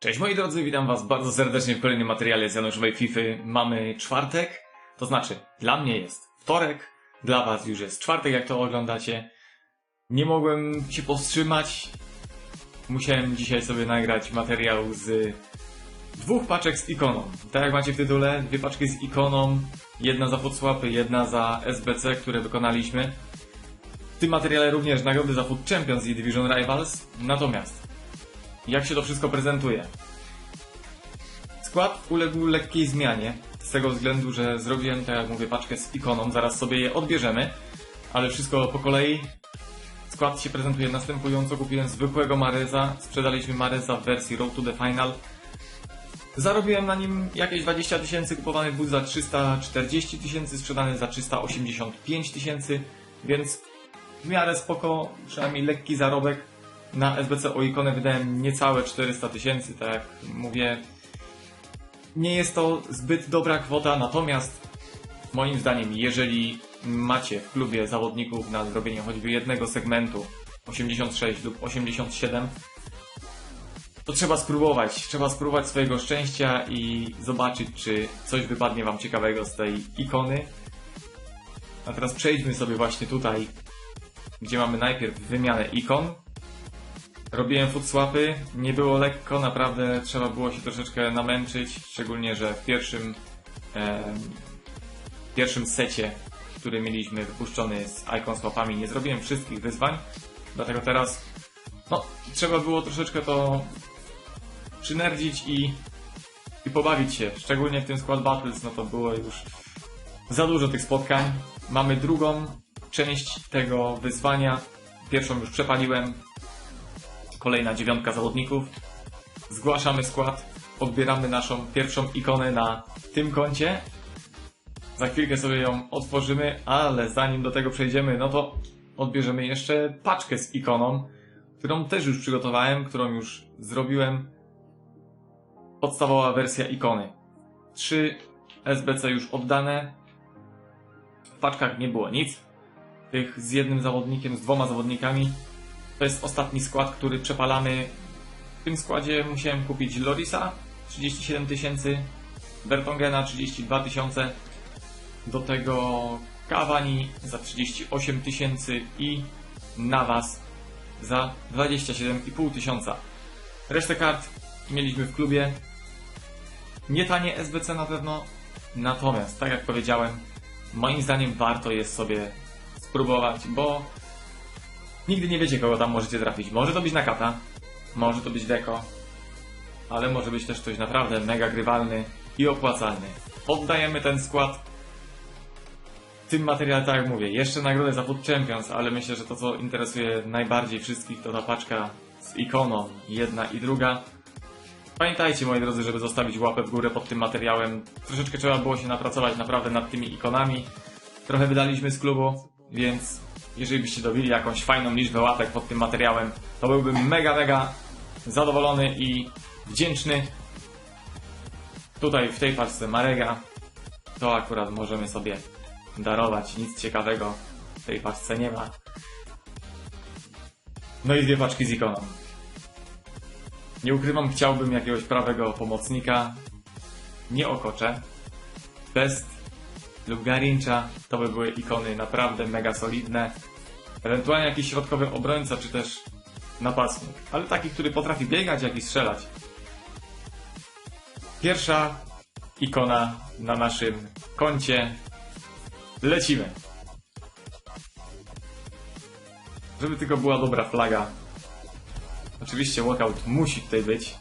Cześć moi drodzy, witam was bardzo serdecznie w kolejnym materiale z Januszowej FIFA. Mamy czwartek, to znaczy dla mnie jest wtorek, dla was już jest czwartek jak to oglądacie. Nie mogłem się powstrzymać. Musiałem dzisiaj sobie nagrać materiał z dwóch paczek z ikoną. Tak jak macie w tytule, dwie paczki z ikoną, jedna za podsłapy, jedna za SBC, które wykonaliśmy. W tym materiale również nagrody za Food Champions i Division Rivals. Natomiast jak się to wszystko prezentuje. Skład uległ lekkiej zmianie, z tego względu, że zrobiłem, tak jak mówię, paczkę z ikoną, zaraz sobie je odbierzemy, ale wszystko po kolei. Skład się prezentuje następująco, kupiłem zwykłego Mareza, sprzedaliśmy Mareza w wersji Road to the Final. Zarobiłem na nim jakieś 20 tysięcy, kupowany był za 340 tysięcy, sprzedany za 385 tysięcy, więc w miarę spoko, przynajmniej lekki zarobek. Na SBC o ikonę wydałem niecałe 400 tysięcy, tak jak mówię. Nie jest to zbyt dobra kwota, natomiast moim zdaniem, jeżeli macie w klubie zawodników na zrobienie choćby jednego segmentu 86 lub 87, to trzeba spróbować. Trzeba spróbować swojego szczęścia i zobaczyć, czy coś wypadnie Wam ciekawego z tej ikony. A teraz przejdźmy sobie właśnie tutaj, gdzie mamy najpierw wymianę ikon. Robiłem footswapy, nie było lekko, naprawdę trzeba było się troszeczkę namęczyć, szczególnie, że w pierwszym, em, w pierwszym secie, który mieliśmy wypuszczony z icon swapami, nie zrobiłem wszystkich wyzwań, dlatego teraz no, trzeba było troszeczkę to przynerdzić i, i pobawić się, szczególnie w tym Squad Battles, no to było już za dużo tych spotkań. Mamy drugą część tego wyzwania, pierwszą już przepaliłem, kolejna dziewiątka zawodników. Zgłaszamy skład, odbieramy naszą pierwszą ikonę na tym koncie. Za chwilkę sobie ją otworzymy, ale zanim do tego przejdziemy, no to odbierzemy jeszcze paczkę z ikoną, którą też już przygotowałem, którą już zrobiłem. Podstawowa wersja ikony. Trzy SBC już oddane. W paczkach nie było nic. Tych z jednym zawodnikiem, z dwoma zawodnikami to jest ostatni skład, który przepalamy. W tym składzie musiałem kupić Lorisa 37 tysięcy, Bertongena 32 tysiące, do tego Cavani za 38 tysięcy i Navas za 27,5 tysiąca. Resztę kart mieliśmy w klubie. Nie tanie SBC na pewno, natomiast tak jak powiedziałem, moim zdaniem warto jest sobie spróbować, bo Nigdy nie wiecie, kogo tam możecie trafić. Może to być Nakata, może to być Deko, ale może być też ktoś naprawdę mega grywalny i opłacalny. Oddajemy ten skład. Tym materiale, tak jak mówię, jeszcze nagrodę za Food Champions, ale myślę, że to, co interesuje najbardziej wszystkich, to ta paczka z ikoną, jedna i druga. Pamiętajcie, moi drodzy, żeby zostawić łapę w górę pod tym materiałem. Troszeczkę trzeba było się napracować naprawdę nad tymi ikonami. Trochę wydaliśmy z klubu, więc jeżeli byście dobili jakąś fajną liczbę łapek pod tym materiałem, to byłbym mega, mega zadowolony i wdzięczny. Tutaj w tej paczce Marega to akurat możemy sobie darować. Nic ciekawego w tej paczce nie ma. No i dwie paczki z ikoną. Nie ukrywam, chciałbym jakiegoś prawego pomocnika. Nie okocze. Best lub Garincha, to by były ikony naprawdę mega solidne. Ewentualnie jakiś środkowy obrońca, czy też napastnik, ale taki, który potrafi biegać, jak i strzelać. Pierwsza ikona na naszym koncie. Lecimy. Żeby tylko była dobra flaga. Oczywiście walkout musi tutaj być.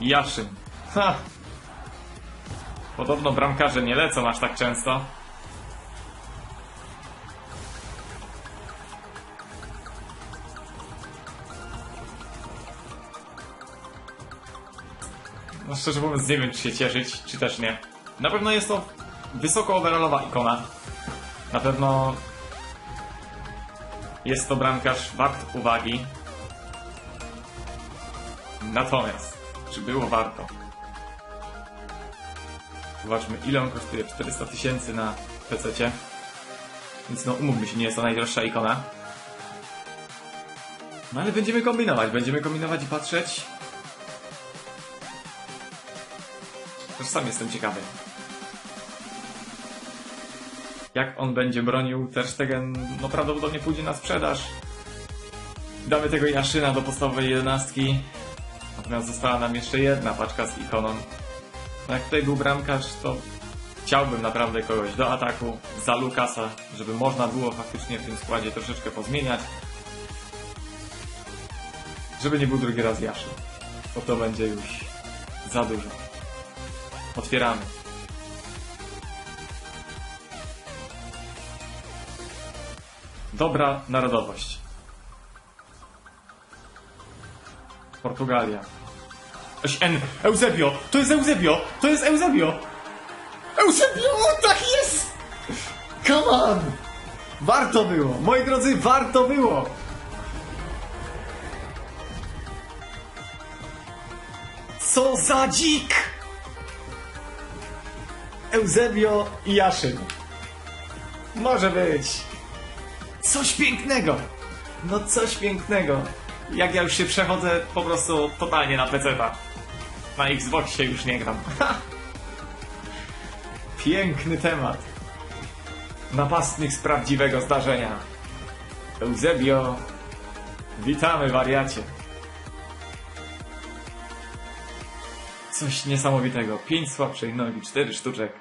Jaszyn. Ha! Podobno bramkarze nie lecą aż tak często. No szczerze mówiąc nie wiem czy się cieszyć, czy też nie. Na pewno jest to wysoko overallowa ikona. Na pewno jest to bramkarz wart uwagi. Natomiast, czy było warto? Zobaczmy, ile on kosztuje. 400 tysięcy na PC. Więc no, umówmy się, nie jest to najdroższa ikona. No ale będziemy kombinować, będziemy kombinować i patrzeć. Też sam jestem ciekawy. Jak on będzie bronił Ter Stegen, no prawdopodobnie pójdzie na sprzedaż. Damy tego Jaszyna do podstawowej jedenastki. Natomiast została nam jeszcze jedna paczka z ikoną. Jak tutaj był bramkarz, to chciałbym naprawdę kogoś do ataku za Lukasa, żeby można było faktycznie w tym składzie troszeczkę pozmieniać. Żeby nie był drugi raz Jaszyn. Bo to będzie już za dużo. Otwieramy. Dobra narodowość. Portugalia. N. Eusebio! To jest Eusebio! To jest Eusebio! Eusebio! Tak jest! Come on! Warto było! Moi drodzy, warto było! Co za dzik! Eusebio i Jaszyn. Może być. Coś pięknego! No coś pięknego. Jak ja już się przechodzę po prostu totalnie na PC-ta. Na Xboxie już nie gram. Piękny temat. Napastnik z prawdziwego zdarzenia. Eusebio. Witamy, wariacie. Coś niesamowitego. Pięć słabszej nogi, cztery sztuczek.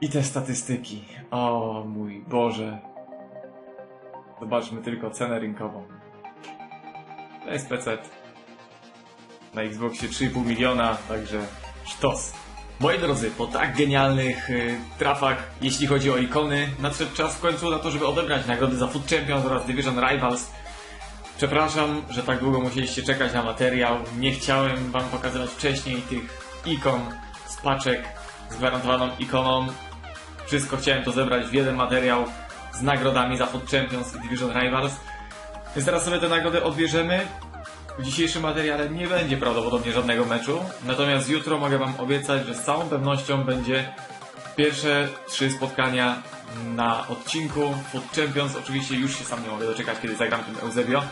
I te statystyki. O mój Boże. Zobaczmy tylko cenę rynkową. To jest PC. Na Xboxie 3,5 miliona, także sztos. Moi drodzy, po tak genialnych y, trafach, jeśli chodzi o ikony, nadszedł czas w końcu na to, żeby odebrać nagrody za Food Champions oraz Division Rivals. Przepraszam, że tak długo musieliście czekać na materiał. Nie chciałem wam pokazywać wcześniej tych ikon z paczek z gwarantowaną ikoną. Wszystko chciałem to zebrać w jeden materiał z nagrodami za Food Champions i Division Rivals. Więc teraz sobie te nagrody odbierzemy. W dzisiejszym materiale nie będzie prawdopodobnie żadnego meczu, natomiast jutro mogę Wam obiecać, że z całą pewnością będzie pierwsze trzy spotkania na odcinku Food Champions. Oczywiście już się sam nie mogę doczekać, kiedy zagram tym Eusebio.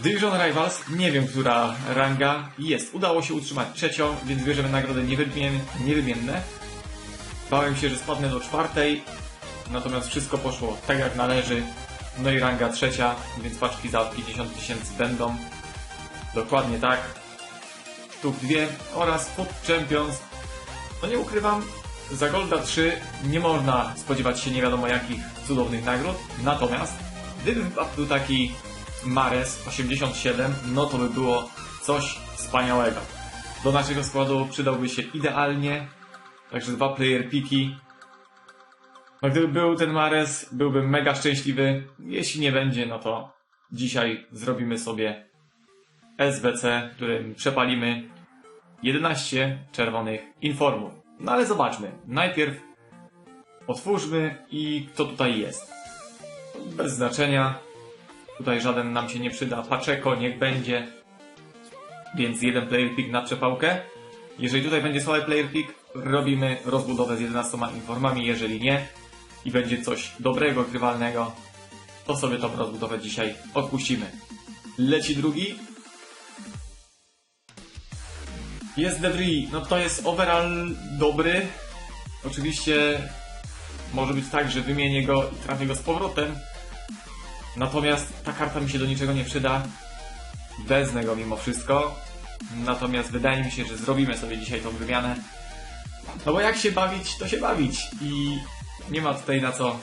Division Rivals, nie wiem która ranga jest. Udało się utrzymać trzecią, więc bierzemy nagrody niewymien- niewymienne. Bałem się, że spadnę do czwartej, natomiast wszystko poszło tak jak należy. No i ranga trzecia, więc paczki za 50 tysięcy będą. Dokładnie tak. Sztuk dwie oraz Food Champions. No nie ukrywam, za Golda 3 nie można spodziewać się nie wiadomo jakich cudownych nagród. Natomiast gdyby wypadł taki Mares 87, no to by było coś wspaniałego. Do naszego składu przydałby się idealnie, także dwa player piki. No gdyby był ten Mares, byłbym mega szczęśliwy. Jeśli nie będzie, no to dzisiaj zrobimy sobie SBC, którym przepalimy 11 czerwonych informów. No ale zobaczmy. Najpierw otwórzmy i kto tutaj jest. Bez znaczenia. Tutaj żaden nam się nie przyda. Paczeko niech będzie. Więc jeden player pick na przepałkę. Jeżeli tutaj będzie słaby player pick, robimy rozbudowę z 11 informami. Jeżeli nie i będzie coś dobrego, grywalnego, to sobie tą rozbudowę dzisiaj odpuścimy. Leci drugi. Jest Debris. No to jest overall dobry. Oczywiście może być tak, że wymienię go i trafię go z powrotem. Natomiast ta karta mi się do niczego nie przyda. Wezmę go mimo wszystko. Natomiast wydaje mi się, że zrobimy sobie dzisiaj tą wymianę. No bo jak się bawić, to się bawić. I nie ma tutaj na co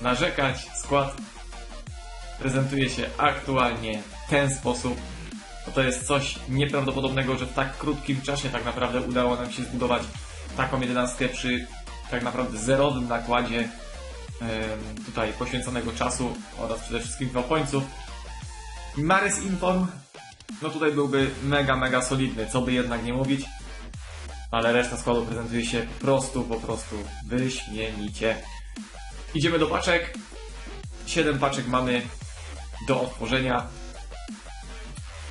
narzekać. Skład prezentuje się aktualnie w ten sposób. No to jest coś nieprawdopodobnego, że w tak krótkim czasie tak naprawdę udało nam się zbudować taką jedenastkę przy tak naprawdę zerowym nakładzie em, tutaj poświęconego czasu oraz przede wszystkim dwopońców. Mares Inform no tutaj byłby mega, mega solidny, co by jednak nie mówić. Ale reszta składu prezentuje się po prostu, po prostu wyśmienicie. Idziemy do paczek. Siedem paczek mamy do otworzenia.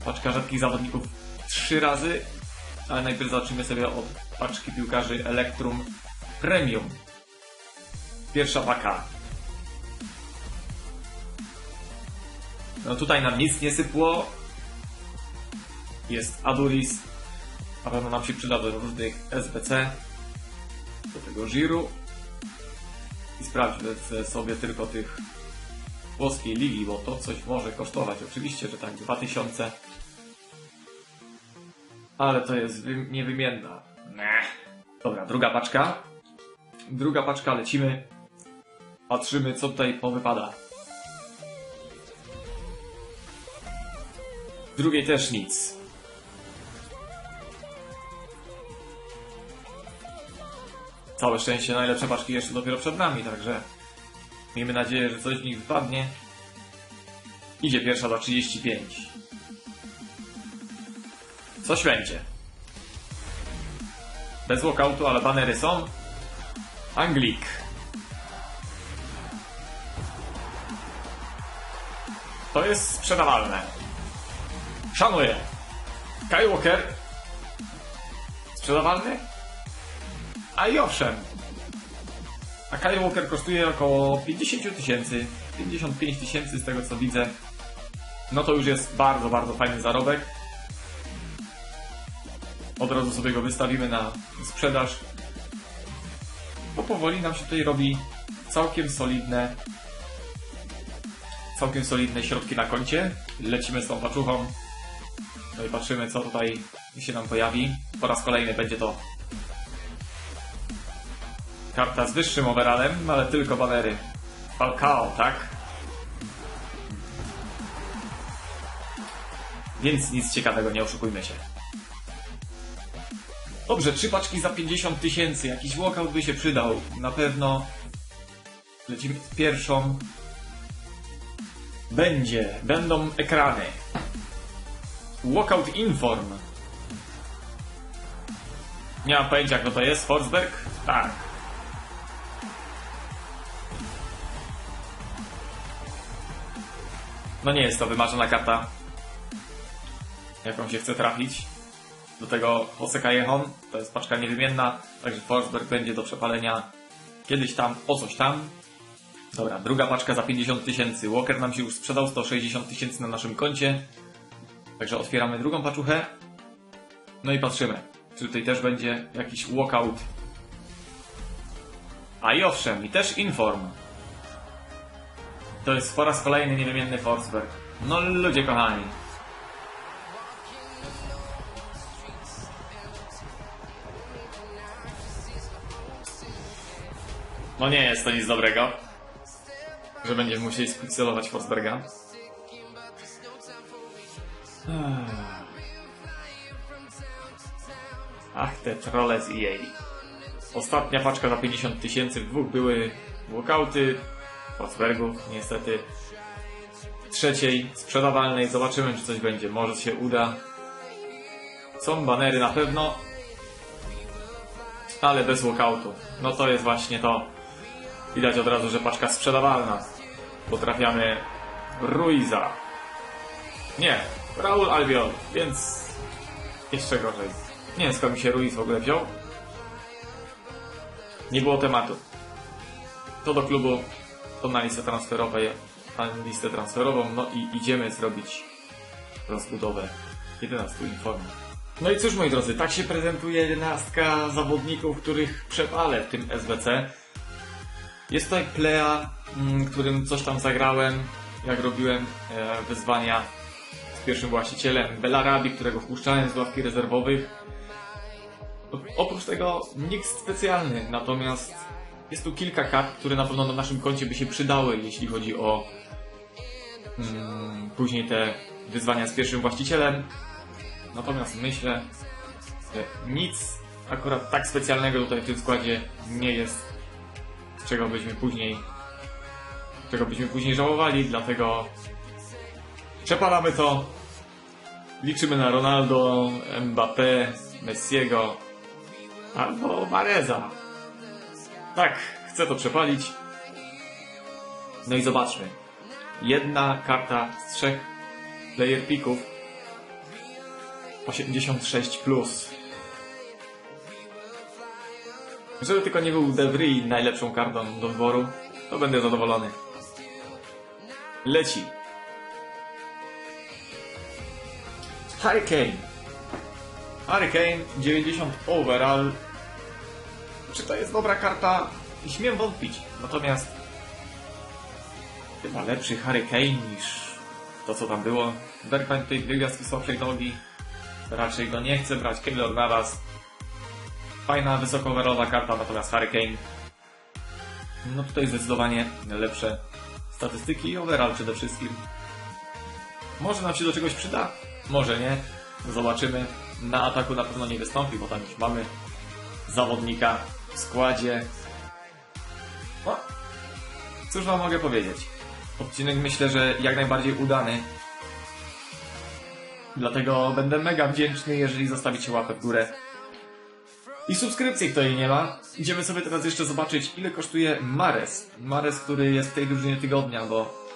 Paczka rzadkich zawodników trzy razy, ale najpierw zaczniemy sobie od paczki piłkarzy Electrum Premium. Pierwsza paka. No tutaj nam nic nie sypło. Jest Adulis. Na pewno nam się przyda do różnych SBC. Do tego Giru. I sprawdźmy sobie tylko tych włoskiej ligi, bo to coś może kosztować. Oczywiście, że tak, 2000. Ale to jest wy- niewymienna. Nech. Dobra, druga paczka. Druga paczka, lecimy. Patrzymy, co tutaj powypada. W drugiej też nic. Całe szczęście, najlepsze paczki jeszcze dopiero przed nami, także miejmy nadzieję, że coś w nich wypadnie. Idzie pierwsza za 35. Coś będzie. Bez walkoutu, ale banery są. Anglik. To jest sprzedawalne. Szanuję. Kyle Walker. Sprzedawalny? A i owszem. A Kyle Walker kosztuje około 50 tysięcy. 55 tysięcy z tego co widzę. No to już jest bardzo, bardzo fajny zarobek. Od razu sobie go wystawimy na sprzedaż. Bo powoli nam się tutaj robi całkiem solidne całkiem solidne środki na koncie. Lecimy z tą paczuchą. No i patrzymy co tutaj się nam pojawi. Po raz kolejny będzie to karta z wyższym overallem, ale tylko banery. Falcao, tak? Więc nic ciekawego, nie oszukujmy się. Dobrze, trzy paczki za 50 tysięcy. Jakiś walkout by się przydał. Na pewno. Lecimy z pierwszą. Będzie. Będą ekrany. Walkout Inform. Nie mam pojęcia, kto to jest. Forsberg? Tak. No nie jest to wymarzona karta, jaką się chce trafić. Do tego Jose Callejon, to jest paczka niewymienna, także Forsberg będzie do przepalenia kiedyś tam, o coś tam. Dobra, druga paczka za 50 tysięcy. Walker nam się już sprzedał 160 tysięcy na naszym koncie. Także otwieramy drugą paczuchę. No i patrzymy, czy tutaj też będzie jakiś walkout. A i owszem, i też inform. To jest po raz kolejny niewymienny Forsberg. No ludzie kochani. No nie jest to nic dobrego, że będziemy musieli spiccelować Forsberga. Ach, te trolle z EA. Ostatnia paczka za 50 tysięcy, dwóch były walkouty, Forsbergów niestety. Trzeciej, sprzedawalnej, zobaczymy czy coś będzie, może się uda. Są banery na pewno, ale bez walkoutu. No to jest właśnie to. Widać od razu, że paczka sprzedawalna. Potrafiamy Ruiza. Nie, Raul Albiol, więc jeszcze gorzej. Nie wiem skąd mi się Ruiz w ogóle wziął. Nie było tematu. To do klubu, to na listę transferową, na listę transferową, no i idziemy zrobić rozbudowę 11 informów. No i cóż moi drodzy, tak się prezentuje jedenastka zawodników, których przepalę w tym SBC. Jest tutaj Plea, mm, którym coś tam zagrałem, jak robiłem e, wyzwania z pierwszym właścicielem. Belarabi, którego wpuszczałem z ławki rezerwowych. Oprócz tego nikt specjalny, natomiast jest tu kilka kart, które na pewno na naszym koncie by się przydały, jeśli chodzi o mm, później te wyzwania z pierwszym właścicielem. Natomiast myślę, że nic akurat tak specjalnego tutaj w tym składzie nie jest, czego byśmy później, czego byśmy później żałowali, dlatego przepalamy to. Liczymy na Ronaldo, Mbappé, Messiego albo Mareza. Tak, chcę to przepalić. No i zobaczmy. Jedna karta z trzech player picków 86 plus. Żeby tylko nie był De Vries najlepszą kartą do wyboru, to będę zadowolony. Leci. Hurricane. Hurricane 90 overall. Czy to jest dobra karta? Śmiem wątpić. Natomiast chyba lepszy Hurricane niż to co tam było. Bergman tutaj dwie gwiazdki słabszej nogi. Raczej go nie chcę brać. Keylor Navas. Fajna, wysokowerowa karta, natomiast Hurricane. No tutaj zdecydowanie lepsze statystyki i overall przede wszystkim. Może nam się do czegoś przyda, może nie. Zobaczymy. Na ataku na pewno nie wystąpi, bo tam już mamy zawodnika w składzie. No, cóż wam mogę powiedzieć? Odcinek myślę, że jak najbardziej udany. Dlatego będę mega wdzięczny, jeżeli zostawicie łapę w górę. I subskrypcji, kto jej nie ma. Idziemy sobie teraz jeszcze zobaczyć, ile kosztuje Mares. Mares, który jest w tej drużynie tygodnia, bo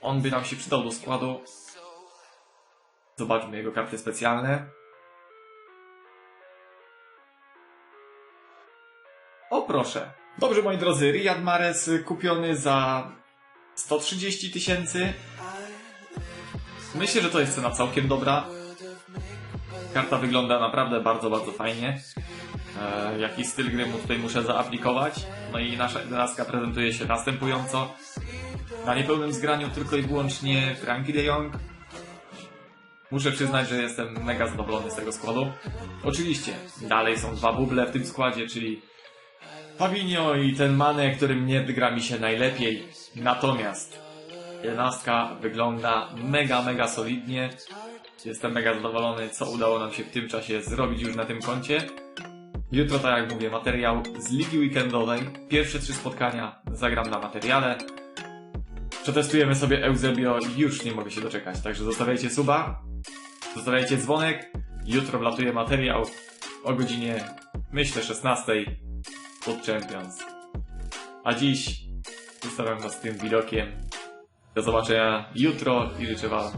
on by nam się przydał do składu. Zobaczmy jego karty specjalne. Proszę. Dobrze moi drodzy, Riyad Mares kupiony za 130 tysięcy. Myślę, że to jest cena całkiem dobra. Karta wygląda naprawdę bardzo, bardzo fajnie. E, jaki styl gry mu tutaj muszę zaaplikować. No i nasza jedenastka prezentuje się następująco. Na niepełnym zgraniu tylko i wyłącznie Frankie de Jong. Muszę przyznać, że jestem mega zadowolony z tego składu. Oczywiście, dalej są dwa buble w tym składzie, czyli Fabinho i ten Mane, którym nie gra mi się najlepiej. Natomiast jedenastka wygląda mega, mega solidnie. Jestem mega zadowolony, co udało nam się w tym czasie zrobić już na tym koncie. Jutro, tak jak mówię, materiał z ligi weekendowej. Pierwsze trzy spotkania zagram na materiale. Przetestujemy sobie Eusebio i już nie mogę się doczekać. Także zostawiajcie suba, zostawiajcie dzwonek. Jutro wlatuje materiał o godzinie, myślę, 16 pod Champions. A dziś zostawiam was z tym widokiem. Do zobaczenia jutro i życzę wam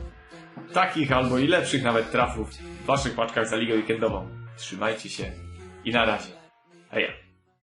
takich albo i lepszych nawet trafów w waszych paczkach za ligę weekendową. Trzymajcie się i na razie. Heja.